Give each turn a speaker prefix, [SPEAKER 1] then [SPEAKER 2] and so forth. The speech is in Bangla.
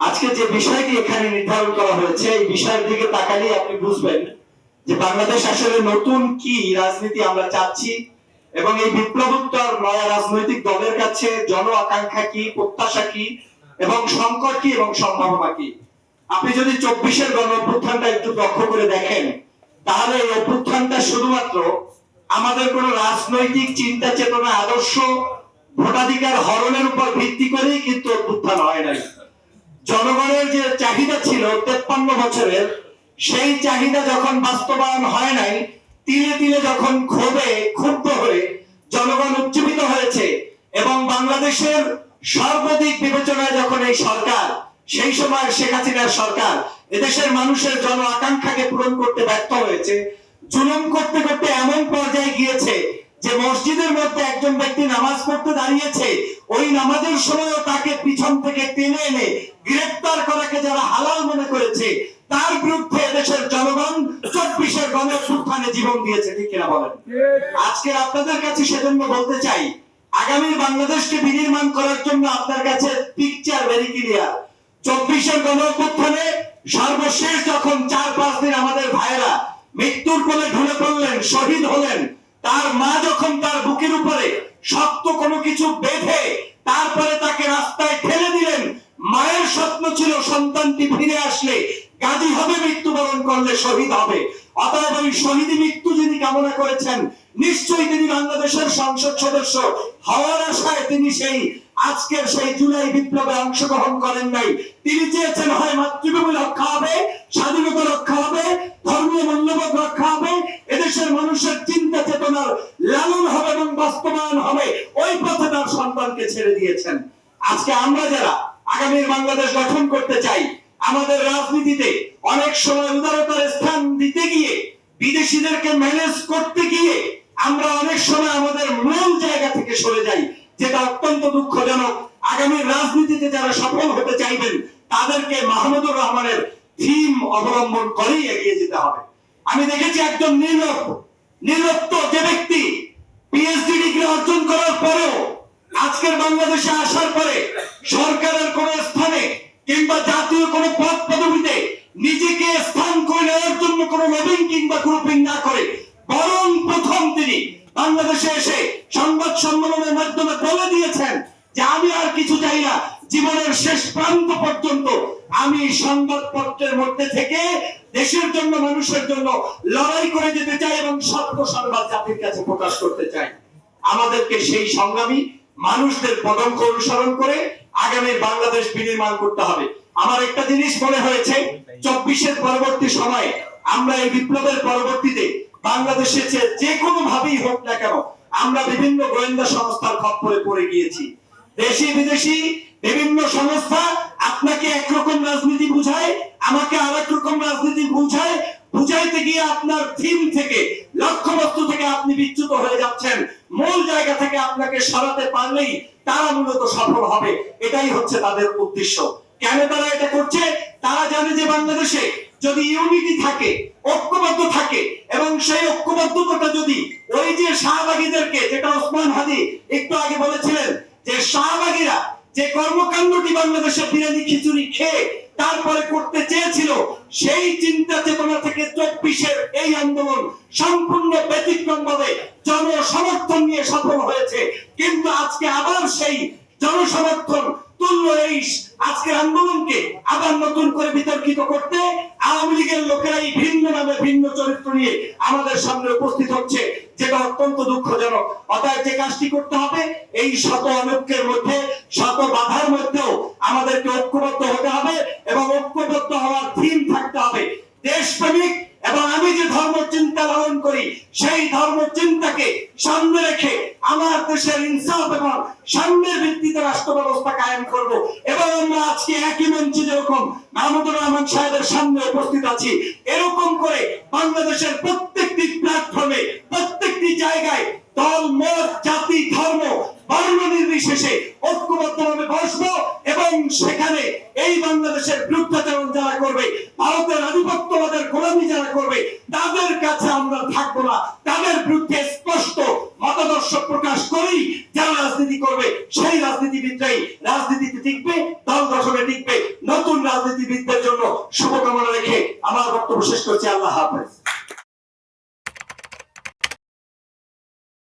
[SPEAKER 1] আজকে যে বিষয়টি এখানে নির্ধারণ করা হয়েছে, এই বিষয়ের দিকে তাকালেই আপনি বুঝবেন যে বাংলাদেশ আসলে নতুন কি রাজনীতি আমরা চাচ্ছি এবং এই বিপ্লবোত্তর নয়া রাজনৈতিক দলের কাছে জন আকাঙ্ক্ষা কি, প্রত্যাশা কি এবং সংকট কি এবং সম্ভাবনা কি? আপনি যদি চব্বিশের গণ অভ্যুত্থানটা একটু লক্ষ্য করে দেখেন, তাহলে এই অভ্যুত্থানটা শুধুমাত্র আমাদের কোন রাজনৈতিক চিন্তা চেতনা, আদর্শ, ভোটাধিকার হরণের উপর ভিত্তি করেই কিন্তু অভ্যুত্থান হয় নাই। জনগণের যে চাহিদা ছিল তেপ্পান্ন বছরের, সেই চাহিদা যখন বাস্তবায়ন হয় নাই, তিলে তিলে যখন ক্ষোভে ক্ষুব্ধ হয়ে জনগণ উজ্জীবিত হয়েছে এবং বাংলাদেশের সর্বাধিক বিবেচনায় যখন এই সরকার, সেই সময় শেখ হাসিনার সরকার এদেশের মানুষের জন আকাঙ্ক্ষাকে পূরণ করতে ব্যর্থ হয়েছে, জুলুম করতে করতে এমন পর্যায়ে গিয়েছে যে মসজিদের মধ্যে একজন ব্যক্তি নামাজ পড়তে দাঁড়িয়েছে ওই নামাজের সময়ও তাকে পিছন থেকে টেনে এনে গ্রেফতার করাকে যারা হালাল মনে করেছে, তার বিরুদ্ধে দেশের জনগণ চব্বিশের গণঅভ্যুত্থানে জীবন দিয়েছে, ঠিক কিনা বলেন? আজকে আপনাদের কাছে সেজন্য বলতে চাই আগামী বাংলাদেশকে বিনির্মাণ করার জন্য আপনার কাছে পিকচার ভেরি ক্লিয়ার চব্বিশের গণঅভ্যুত্থানে সর্বশেষ যখন চার পাঁচ দিন আমাদের ভাইরা মৃত্যুর কোলে ঢুলে পড়লেন, শহীদ হলেন তার মা যখন তার বুকের উপরে শক্ত কোনো কিছু বেঁধে তারপরে তাকে রাস্তায় ঠেলে দিলেন, মায়ের স্বপ্ন ছিল সন্তানটি ফিরে আসলে গাজী হবে, মৃত্যুবরণ করলে শহীদ হবে। অতএব ওই শহীদ মৃত্যু যিনি কামনা করেছেন, নিশ্চয়ই তিনি বাংলাদেশের সংসদ সদস্য হওয়ার আশায় তিনি সেই আজকের সেই জুলাই বিপ্লবে অংশগ্রহণ করেন নাই। তিনি চেয়েছেন হয় সন্তানকে ছেড়ে দিয়েছেন। আজকে আমরা যারা আগামীর বাংলাদেশ গঠন করতে চাই, আমাদের রাজনীতিতে অনেক সময় উদারতার স্থান দিতে গিয়ে, বিদেশিদেরকে ম্যানেজ করতে গিয়ে আমরা অনেক সময় আমাদের মূল জায়গা থেকে সরে যাই, যেটা অত্যন্ত দুঃখজনক। আগামী রাজনীতিতে যারা সফল হতে চাইবেন, তাদেরকে মাহমুদুর রহমানের থিম অবলম্বন করেই এগিয়ে যেতে হবে। আমি দেখেছি একজন নির্লভ নির্লপ্ত যে ব্যক্তি পিএইচডি ডিগ্রি অর্জন করার পরেও আজকের বাংলাদেশে আসার পরে সরকারের কোন স্থানে কিংবা জাতীয় কোন পদ পদবিতে নিজেকে স্থান করে নেওয়ার জন্য কোন লবিং কিংবা গ্রুপিং না করে, বরং প্রথম তিনি বাংলাদেশে এসে সংবাদ সম্মেলনের মাধ্যমে বলে দিয়েছেন যে আমি আর কিছু চাই না, জীবনের শেষ প্রান্ত পর্যন্ত আমি সংবাদপত্রের মধ্যে থেকে দেশের জন্য, মানুষের জন্য লড়াই করে যেতে চাই এবং সত্য সংবাদ জাতির কাছে প্রকাশ করতে চাই। আমাদেরকে সেই সংগ্রামী মানুষদের পদঙ্ক অনুসরণ করে আগামী বাংলাদেশ বিনির্মাণ করতে হবে। আমার একটা জিনিস মনে হয়েছে, চব্বিশের পরবর্তী সময়ে আমরা এই বিপ্লবের পরবর্তীতে বাংলাদেশে যে- কোনো ভাবেই হোক না কেন, আমরা বিভিন্ন গোয়েন্দা সংস্থার খপ্পরে পড়ে গিয়েছি। দেশি বিদেশি বিভিন্ন সংস্থা আপনাকে একরকম রাজনীতি বুঝায়, আমাকে আর রকম রাজনীতি বুঝায়, বুঝাইতে গিয়ে আপনার থিম থেকে, লক্ষ্যবস্তু থেকে আপনি বিচ্যুত হয়ে যাচ্ছেন। মূল জায়গা থেকে আপনাকে সরাতে পারলেই তারা মূলত সফল হবে। এটাই হচ্ছে তাদের উদ্দেশ্য। কেন তারা এটা করছে? তারা জানে যে বাংলাদেশে যদি ইউনিটি থাকে, ঐক্যবদ্ধ থাকে, এবং সেই ঐক্যবদ্ধতা যদি ওই যে শাহবাগীদেরকে, যেটা ওসমান হাদি একটু আগে বলেছিলেন, যে শাহবাগীরা যে কর্মকাণ্ডটি বাংলাদেশে বিরিয়ানি, খিচুড়ি খেয়ে তারপরে করতে চেয়েছিল, সেই চিন্তা চেতনা থেকে চব্বিশের এই আন্দোলন সম্পূর্ণ ব্যতিক্রম ভাবে জনসমর্থন নিয়ে সফল হয়েছে। কিন্তু আজকে আবার সেই জনসমর্থন তুল্য এই আজকের আন্দোলনকে আবার নতুন করে বিতর্কিত করতে আওয়ামী লীগের লোকেরাই ভিন্ন নামে ভিন্ন চরিত্র নিয়ে আমাদের সামনে উপস্থিত হচ্ছে, যেটা অত্যন্ত দুঃখজনক। অতএব যে কাজটি করতে হবে, এই শত অনৈক্যের মধ্যে শত বাধার মধ্যেও আমাদেরকে ঐক্যবদ্ধ হতে হবে এবং ঐক্যবদ্ধ হওয়ার থিম থাকতে হবে। দেশপ্রেমিক এবং আমি যে ধর্ম চিন্তা লালন করি, সেই ধর্ম চিন্তাকে সামনে রেখে আমার দেশের ইনসাফ এবং সামনের ভিত্তিতে রাষ্ট্র ব্যবস্থা কায়েম করব এবং আমরা আজকে একই মঞ্চে যেরকম মাহমুদুর রহমান সাহেবের সামনে উপস্থিত আছি, এরকম করে বাংলাদেশের প্রত্যেকটি প্ল্যাটফর্মে, প্রত্যেকটি জায়গায় দল, মত, জাতি, ধর্ম, বর্ণ নির্বিশেষে কাছে আমরা থাকব না। তাদের বিরুদ্ধে স্পষ্ট মতাদর্শ প্রকাশ করি যারা রাজনীতি করবে সেই রাজনীতিবিদরাই রাজনীতিতে টিকবে, দল গঠনে টিকবে। নতুন রাজনীতিবিদদের জন্য শুভকামনা রেখে আমার বক্তব্য শেষ করছি। আল্লাহ হাফেজ।